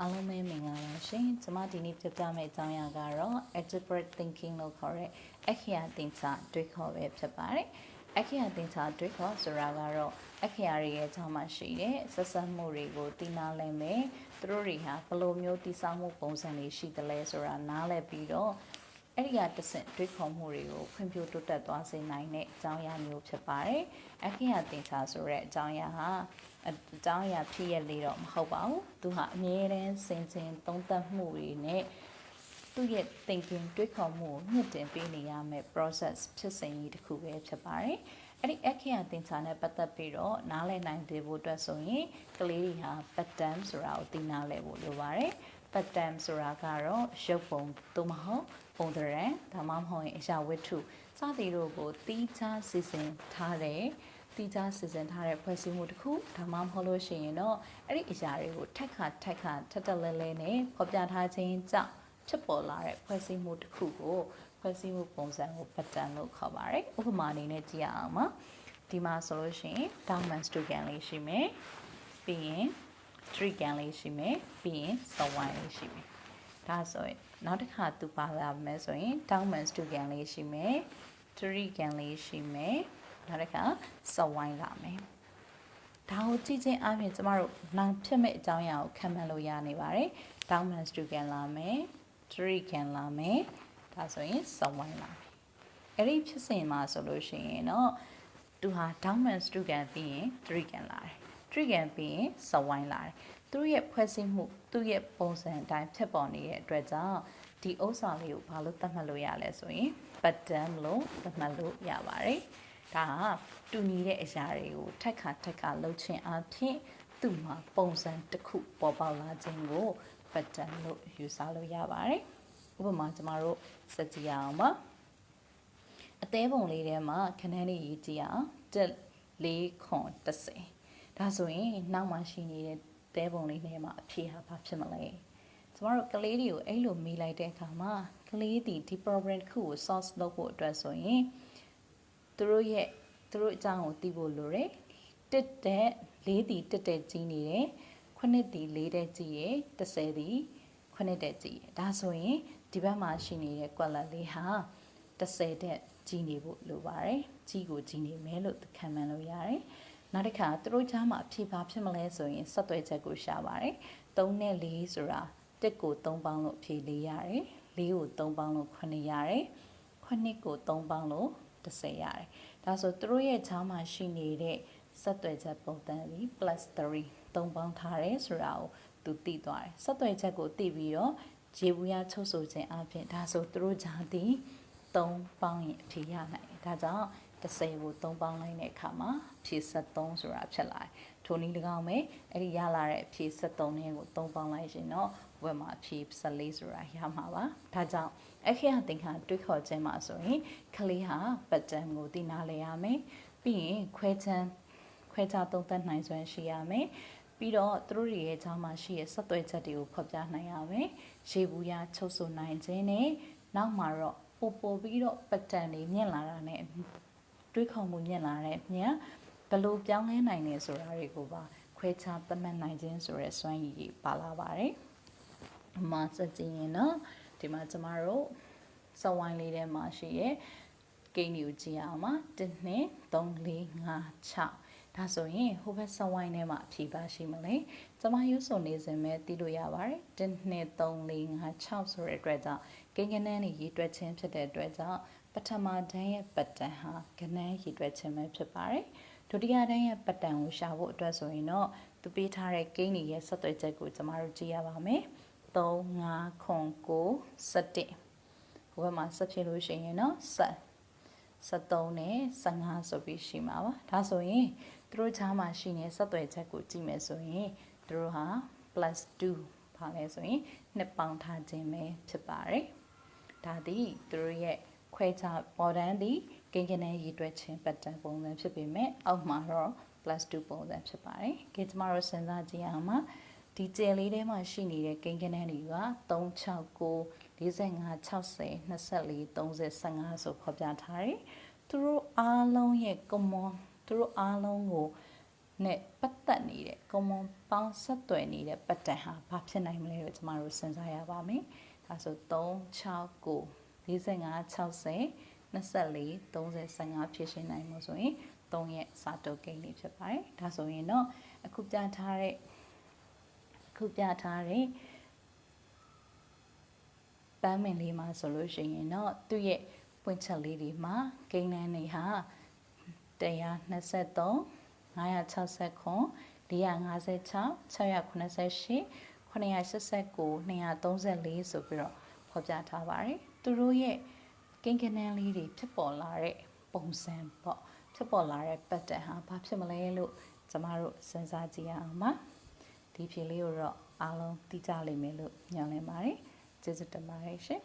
အားလုံးပဲမင်္ဂလာပါရှင်။ကျွန်မဒီနေ့ပြပြမယ့်အကြောင်းအရာကတော့ algebraic thinking လို့ခေါ်တဲ့အခရာသင်္ချာတွေးခေါ်ပဲဖြစ်ပါတယ်။အခရာသင်္ချာတွေးခေါ်ဆိုတာကတော့အခရာတွေရဲ့အကြောင်းမှရှိတဲ့ဆက်ဆက်မှုတွေကိုသိနာလည်မယ်။သူတို့တွေဟာဘယ်လိုမျိုးတည်ဆောက်မှုပုံစံတွေရှိသလဲဆိုတာနားလည်ပြီးတော့ အဲ့ဒီကတစ်ဆင့်တွေးခေါ်မှုတွေကိုဖွံ့ဖြိုးတိုးတက်သွားစေနိုင်တဲ့အကြောင်းအရာမျိုးဖြစ်ပါတယ်။အခရာသင်္ချာဆိုတဲ့အကြောင်းအရာဟာအကြောင်းအရာဖြစ်ရလေတော့မဟုတ်ပါဘူး။သူဟာအမြဲတမ်းစင်စင်သုံးသပ်မှုတွေနဲ့သူ့ရဲ့ thinking တွေးခေါ်မှုကိုမြင့်တင်ပေးနေရမယ့် process ဖြစ်စဉ်ကြီးတစ်ခုပဲဖြစ်ပါတယ်။အဲ့ဒီအခရာသင်္ချာနဲ့ပတ်သက်ပြီးတော့နားလည်နိုင်သေးဖို့အတွက်ဆိုရင်ကလေးတွေဟာ pattern ဆိုတာကိုသိနာလည်ဖို့လိုပါတယ်။ pattern ဆိုတာကတော့ရုပ်ပုံသို့မဟုတ်ပုံသဏ္ဍာန်ဒါမှမဟုတ်ရင်အရာဝတ္ထုစသည်တို့ကိုတီးခြားစီစဉ်ထားတဲ့တီးခြားစီစဉ်ထားတဲ့ဖွဲ့စည်းမှုတစ်ခုဒါမှမဟုတ်လို့ရှိရင်တော့အဲ့ဒီအရာတွေကိုထက်ခါထက်ခါထက်တက်လဲလဲနဲ့ဖော်ပြထားခြင်းကြောင့်ဖြစ်ပေါ်လာတဲ့ဖွဲ့စည်းမှုတစ်ခုကိုဖွဲ့စည်းမှုပုံစံကို pattern လို့ခေါ်ပါတယ်ဥပမာအနေနဲ့ကြည့်ရအောင်ပါဒီမှာဆိုလို့ရှိရင် dominant student လေးရှိမယ်ပြီးရင် tree can လေးရှိမယ်ပြီးရင် sawine လေးရှိမယ်ဒါဆိုရင်နောက်တစ်ခါသူပါလာမယ်ဆိုရင် dominant student လေးရှိမယ် tree can လေးရှိမယ်နောက်တစ်ခါ sawine လာမယ်ဒါကိုကြည့်ချင်းအပြင်ကျမတို့နောက်ဖြစ်မဲ့အကြောင်းအရာကိုခံမှန်းလို့ရနေပါတယ် dominant student လာမယ် tree can လာမယ်ဒါဆိုရင် sawine လာမယ်အဲ့ဒီဖြစ်စဉ်မှာဆိုလို့ရှိရင်တော့သူဟာ dominant student ပြီးရင် tree can လာတယ် trigger ပြီးရင်စဝိုင်းလာတယ်သူ့ရဲ့ဖွဲ့စည်းမှုသူ့ရဲ့ပုံစံအတိုင်းဖြစ်ပေါ်နေတဲ့အတွက်ကြောင့်ဒီဥစ္စာလေးကိုဘာလို့သတ်မှတ်လို့ရလဲဆိုရင် pattern လို့သတ်မှတ်လို့ရပါတယ်ဒါဟာတူညီတဲ့အရာတွေကိုထက်ခါထက်ခါလှုပ်ခြင်းအပြင်သူ့မှာပုံစံတစ်ခုပေါ်ပေါက်လာခြင်းကို pattern လို့ယူဆလို့ရပါတယ်ဥပမာကျမတို့စကြည့်ရအောင်ပါအသေးပုံလေးထဲမှာခဏလေးရေးကြည့်အောင်တက်၄ခွန်30 ဒါဆိုရင်နောက်မှရှိနေတဲ့တဲပုံလေးထဲမှာအဖြေဟာဘာဖြစ်မလဲကျမတို့ကလေးတွေကိုအဲ့လိုမေးလိုက်တဲ့အခါမှာကလေးတီဒီ program တစ်ခုကို source လုပ်ဖို့အတွက်ဆိုရင်သူတို့ရဲ့သူတို့အကြောင်းကိုသိဖို့လိုတယ်တစ်တဲ့၄တီတစ်တဲ့ကြီးနေတယ်ခုနှစ်တီ၄တဲ့ကြီးရယ်30တီခုနှစ်တဲ့ကြီးရယ်ဒါဆိုရင်ဒီဘက်မှာရှိနေတဲ့ quadrant လေးဟာ30တဲ့ကြီးနေဖို့လိုပါတယ်ကြီးကိုကြီးနေမယ်လို့ခံမှန်းလို့ရတယ် နောက်တစ်ခါသူတို့ကြားမှာအဖြေပါဖြစ်မလဲဆိုရင်ဆက်သွယ်ချက်ကိုရှာပါတယ်3နဲ့4ဆိုတာ1ကို3ပေါင်းလို့ဖြေ4ရတယ်4ကို3ပေါင်းလို့9ရတယ်9ကို3ပေါင်းလို့10ရတယ်ဒါဆိုသူတို့ရဲ့ကြားမှာရှိနေတဲ့ဆက်သွယ်ချက်ပုံသဏ္ဍာန်ပြီး +3 3ပေါင်းထားတယ်ဆိုတာကိုသူသိသွားတယ်ဆက်သွယ်ချက်ကိုသိပြီးတော့ဂျေဘူးရချုပ်ဆိုခြင်းအပြင်ဒါဆိုသူတို့ကြားသည်3ပေါင်းရင်အဖြေရနိုင်တယ်ဒါကြောင့် 30ကို3ပေါင်းလိုက်တဲ့အခါမှာဖြည့်73ဆိုတာဖြစ်လာတယ်။ထိုနည်း၎င်းပဲအဲ့ဒီရလာတဲ့အဖြည့်73နဲ့ကို3ပေါင်းလိုက်ရင်တော့ဝက်မှာအဖြည့်14ဆိုတာရမှာပါ။ဒါကြောင့်အခရာသင်္ခါတွေးခေါ်ခြင်းမှာဆိုရင်ကလေးဟာပတ်တန်ကိုသိနာလဲရမယ်။ပြီးရင်ခွဲချမ်းခွဲခြားသုံးသပ်နိုင်စွမ်းရှိရမယ်။ပြီးတော့သူတို့ရဲ့အကြောင်းမှာရှိတဲ့ဆက်သွယ်ချက်တွေကိုဖော်ပြနိုင်ရမယ်။ရေဘူးရချုပ်ဆိုနိုင်ခြင်းနဲ့နောက်မှာတော့ပို့ပို့ပြီးတော့ပတ်တန်တွေမြင့်လာတာနဲ့ တွေးခေါ်မှုမြင့်လာတဲ့မြတ်ဘလို့ပြောင်းလဲနိုင်နေဆိုတာတွေကိုပါခွဲခြားသတ်မှတ်နိုင်ခြင်းဆိုတဲ့စွမ်းရည်ကြီးပါလာပါတယ်။အမှစကြည့်ရင်တော့ဒီမှာကျမတို့စဝိုင်းလေးထဲမှာရှိရဲ့ကိန်းတွေကိုကြည့်အောင်ပါ1 2 3 4 5 6ဒါဆိုရင်ဟိုဘက်စဝိုင်းထဲမှာအဖြေပါရှိမလဲကျမရွဆိုနေစင်ပဲသိလို့ရပါတယ်1 2 3 4 5 6ဆိုတဲ့အတွက်ကြောင့်ကိန်းကနန်းတွေရေးတွက်ခြင်းဖြစ်တဲ့အတွက်ကြောင့် ပထမတန်းရဲ့ပတ်တန်ဟာကနန်းရည်တွက်ခြင်းပဲဖြစ်ပါတယ်ဒုတိယတန်းရဲ့ပတ်တန်ကိုရှာဖို့အတွက်ဆိုရင်တော့သူပေးထားတဲ့ကိန်းတွေရဲ့ဆက်သွယ်ချက်ကိုကျမတို့ကြည့်ရပါမယ်3 5ခွန်9 17ဟိုဘက်မှာဆက်ဖြစ်လို့ရှိရင်တော့ဆက်73နဲ့15ဆိုပြီးရှိမှာပါဒါဆိုရင်သူတို့ခြားမှာရှိနေဆက်သွယ်ချက်ကိုကြည့်မယ်ဆိုရင်သူတို့ဟာ +2 ပါလဲဆိုရင်နှစ်ပေါင်းထားခြင်းပဲဖြစ်ပါတယ်ဒါသည်သူတို့ရဲ့ ခွဲခြားပေါ်တန်းသည်ကိန်းကနန်းရည်တွက်ခြင်း pattern ပုံစံဖြစ်ပေမဲ့အောက်မှာတော့ +2 ပုံစံဖြစ်ပါတယ်။ကိကျမတို့စဉ်းစားကြည့်အောင်ပါဒီကျယ်လေးထဲမှာရှိနေတဲ့ကိန်းကနန်းတွေက369 45 60 24 30 15ဆိုဖော်ပြထားတယ်။သူတို့အားလုံးရဲ့ common သူတို့အားလုံးကိုနဲ့ပတ်သက်နေတဲ့ကွန်မွန်ပေါင်းဆက်သွယ်နေတဲ့ပတ်တန်ဟာဘာဖြစ်နိုင်မလဲလို့ကျမတို့စဉ်းစားရပါမယ်။ဒါဆို3 6 9 45 60 24 30 15ဖြစ်ရှင်းနိုင်မှုဆိုရင်3ရဲ့စာတုပ်ကိန်းလေးဖြစ်ပါတယ်။ဒါဆိုရင်တော့အခုပြထားတဲ့အခုပြထားတဲ့ပန်းမင်လေးမှာဆိုလို့ရှိရင်တော့သူ့ရဲ့ပွင့်ချက်လေးတွေမှာကိန်းနန်းတွေဟာ123 569 456 688 989 234ဆိုပြီးတော့ဖော်ပြထားပါတယ် သူတို့ရဲ့ကိန်းကနန်းလေးတွေဖြစ်ပေါ်လာတဲ့ပုံစံပေါ့ဖြစ်ပေါ်လာတဲ့ pattern ဟာဘာဖြစ်မလဲလို့ကျမတို့စဉ်းစားကြည့်ရအောင်ပါဒီဖြေလေးကိုတော့အားလုံးသိကြလိမ့်မယ်လို့ညွှန်လင်းပါတယ်ကျေးဇူးတင်ပါတယ်ရှင်